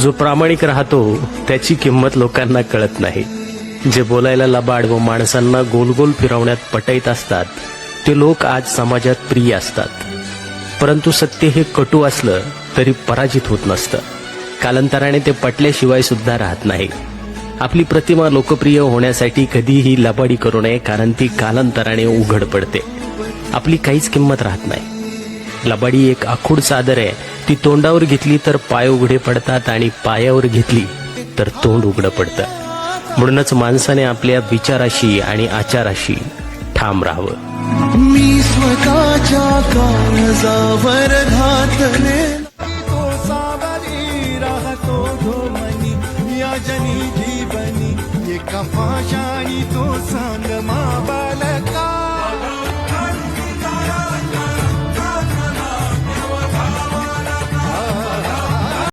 जो प्रामाणिक राहतो त्याची किंमत लोकांना कळत नाही. जे बोलायला लबाड व माणसांना गोल गोल फिरवण्यात पटईत असतात ते लोक आज समाजात प्रिय असतात. परंतु सत्य हे कटू असलं तरी पराजित होत नसतं. कालांतराने ते पटल्याशिवाय सुद्धा राहत नाही. आपली प्रतिमा लोकप्रिय होण्यासाठी कधीही लबाडी करू नये कारण ती कालांतराने उघड पडते. आपली काहीच किंमत राहत नाही. लबाडी एक आखूड चादर आहे ती तोंडावर घेतली तर पाय उघडे पडतात आणि पायावर घेतली तर तोंड उघडं पडतं. म्हणूनच माणसाने आपल्या विचाराशी आणि आचाराशी ठाम राहावं. मी स्वतःच्या काळजावर घातले. तो सावरी राहतो धोमनी या जनी जीवनी एका पाशाणी तो सांग